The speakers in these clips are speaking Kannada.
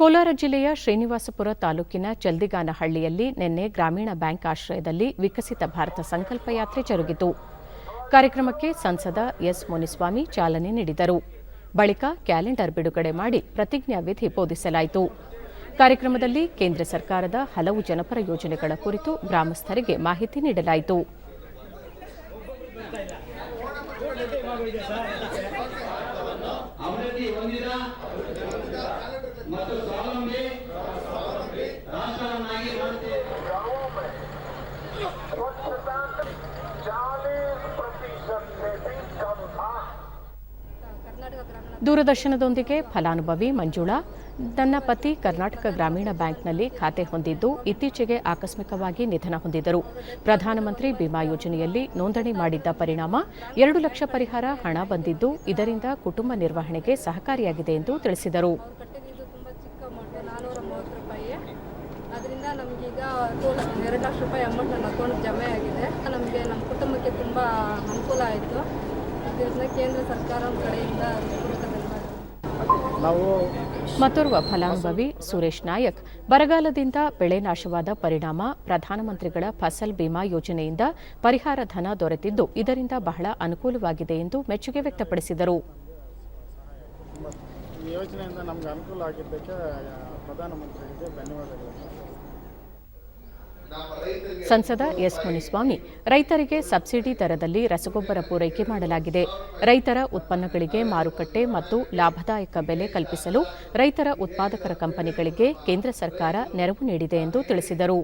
ಕೋಲಾರ ಜಿಲ್ಲೆಯ ಶ್ರೀನಿವಾಸಪುರ ತಾಲೂಕಿನ ಚಲ್ದಿಗಾನಹಳ್ಳಿಯಲ್ಲಿ ನಿನ್ನೆ ಗ್ರಾಮೀಣ ಬ್ಯಾಂಕ್ ಆಶ್ರಯದಲ್ಲಿ ವಿಕಸಿತ ಭಾರತ ಸಂಕಲ್ಪ ಯಾತ್ರೆ ಜರುಗಿತು. ಕಾರ್ಯಕ್ರಮಕ್ಕೆ ಸಂಸದ ಎಸ್ ಮುನಿಸ್ವಾಮಿ ಚಾಲನೆ ನೀಡಿದರು. ಬಳಿಕ ಕ್ಯಾಲೆಂಡರ್ ಬಿಡುಗಡೆ ಮಾಡಿ ಪ್ರತಿಜ್ಞಾ ವಿಧಿ ಬೋಧಿಸಲಾಯಿತು. ಕಾರ್ಯಕ್ರಮದಲ್ಲಿ ಕೇಂದ್ರ ಸರ್ಕಾರದ ಹಲವು ಜನಪರ ಯೋಜನೆಗಳ ಕುರಿತು ಗ್ರಾಮಸ್ಥರಿಗೆ ಮಾಹಿತಿ ನೀಡಲಾಯಿತು. ಮತ್ತು ದೂರದರ್ಶನದೊಂದಿಗೆ ಫಲಾನುಭವಿ ಮಂಜುಳಾ ನನ್ನ ಪತಿ ಕರ್ನಾಟಕ ಗ್ರಾಮೀಣ ಬ್ಯಾಂಕ್ನಲ್ಲಿ ಖಾತೆ ಹೊಂದಿದ್ದು ಇತ್ತೀಚೆಗೆ ಆಕಸ್ಮಿಕವಾಗಿ ನಿಧನ ಹೊಂದಿದರು. ಪ್ರಧಾನಮಂತ್ರಿ ಬಿಮಾ ಯೋಜನೆಯಲ್ಲಿ ನೋಂದಣಿ ಮಾಡಿದ್ದ ಪರಿಣಾಮ ಎರಡು ಲಕ್ಷ ಪರಿಹಾರ ಹಣ ಬಂದಿದ್ದು ಇದರಿಂದ ಕುಟುಂಬ ನಿರ್ವಹಣೆಗೆ ಸಹಕಾರಿಯಾಗಿದೆ ಎಂದು ತಿಳಿಸಿದರು. ಕುಟುಂಬಕ್ಕೆ ತುಂಬ ಅನುಕೂಲ ಆಯಿತು. ಕೇಂದ್ರ ಸರ್ಕಾರ ಕಡೆಯಿಂದ ನಾವು ಮತ್ತೋರ್ವ ಫಲಾನುಭವಿ ಸುರೇಶ್ ನಾಯಕ್. ಬರಗಾಲದಿಂದ ಬೆಳೆ ನಾಶವಾದ ಪರಿಣಾಮ ಪ್ರಧಾನಮಂತ್ರಿಗಳ ಫಸಲ್ ಬಿಮಾ ಯೋಜನೆಯಿಂದ ಪರಿಹಾರ ಧನ ದೊರೆತಿದ್ದು ಇದರಿಂದ ಬಹಳ ಅನುಕೂಲವಾಗಿದೆ ಎಂದು ಮೆಚ್ಚುಗೆ ವ್ಯಕ್ತಪಡಿಸಿದರು. ಯೋಜನೆಯಿಂದ ನಮ್ಗೆ ಅನುಕೂಲ ಆಗಿದ್ದಕ್ಕೆ ಪ್ರಧಾನಮಂತ್ರಿಗೆ ಧನ್ಯವಾದಗಳು. ಸಂಸದ ಎಸ್ ಮುನಿಸ್ವಾಮಿ, ರೈತರಿಗೆ ಸಬ್ಸಿಡಿ ದರದಲ್ಲಿ ರಸಗೊಬ್ಬರ ಪೂರೈಕೆ ಮಾಡಲಾಗಿದೆ. ರೈತರ ಉತ್ಪನ್ನಗಳಿಗೆ ಮಾರುಕಟ್ಟೆ ಮತ್ತು ಲಾಭದಾಯಕ ಬೆಲೆ ಕಲ್ಪಿಸಲು ರೈತರ ಉತ್ಪಾದಕರ ಕಂಪನಿಗಳಿಗೆ ಕೇಂದ್ರ ಸರ್ಕಾರ ನೆರವು ನೀಡಿದೆ ಎಂದು ತಿಳಿಸಿದರು.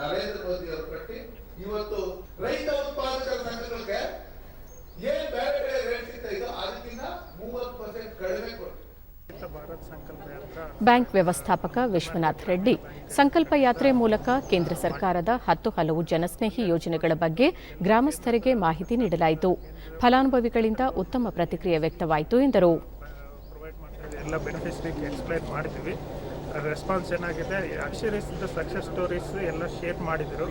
ನರೇಂದ್ರ ಮೋದಿ ವ್ಯವಸಾಯ ಕಟ್ಟಿ ಐದು ಮೂಟೆ ಬ್ಯಾಂಕ್ ವ್ಯವಸ್ಥಾಪಕ ವಿಶ್ವನಾಥ್ ರೆಡ್ಡಿ. ಸಂಕಲ್ಪ ಯಾತ್ರೆ ಮೂಲಕ ಕೇಂದ್ರ ಸರ್ಕಾರದ ಹತ್ತು ಹಲವು ಜನಸ್ನೇಹಿ ಯೋಜನೆಗಳ ಬಗ್ಗೆ ಗ್ರಾಮಸ್ಥರಿಗೆ ಮಾಹಿತಿ ನೀಡಲಾಯಿತು. ಫಲಾನುಭವಿಗಳಿಂದ ಉತ್ತಮ ಪ್ರತಿಕ್ರಿಯೆ ವ್ಯಕ್ತವಾಯಿತು ಎಂದರು. ರೆಸ್ಪಾನ್ಸ್ ಚೆನ್ನಾಗಿದೆ ಅಕ್ಷರೀಸಿದ ಸಕ್ಸಸ್ ಸ್ಟೋರೀಸ್ ಎಲ್ಲ ಶೇರ್ ಮಾಡಿದರು.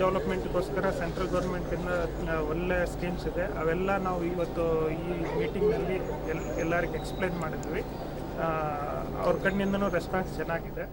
ಡೆವಲಪ್ಮೆಂಟ್ಗೋಸ್ಕರ ಸೆಂಟ್ರಲ್ ಗೌರ್ಮೆಂಟಿಂದ ಒಳ್ಳೆ ಸ್ಕೀಮ್ಸ್ ಇದೆ. ಅವೆಲ್ಲ ನಾವು ಇವತ್ತು ಈ ಮೀಟಿಂಗ್ನಲ್ಲಿ ಎಲ್ಲ, ಎಲ್ಲರಿಗೆ ಎಕ್ಸ್ಪ್ಲೈನ್ ಮಾಡಿದ್ವಿ. ಅವ್ರ ಕಣ್ಣಿಂದನೂ ರೆಸ್ಪಾನ್ಸ್ ಚೆನ್ನಾಗಿದೆ.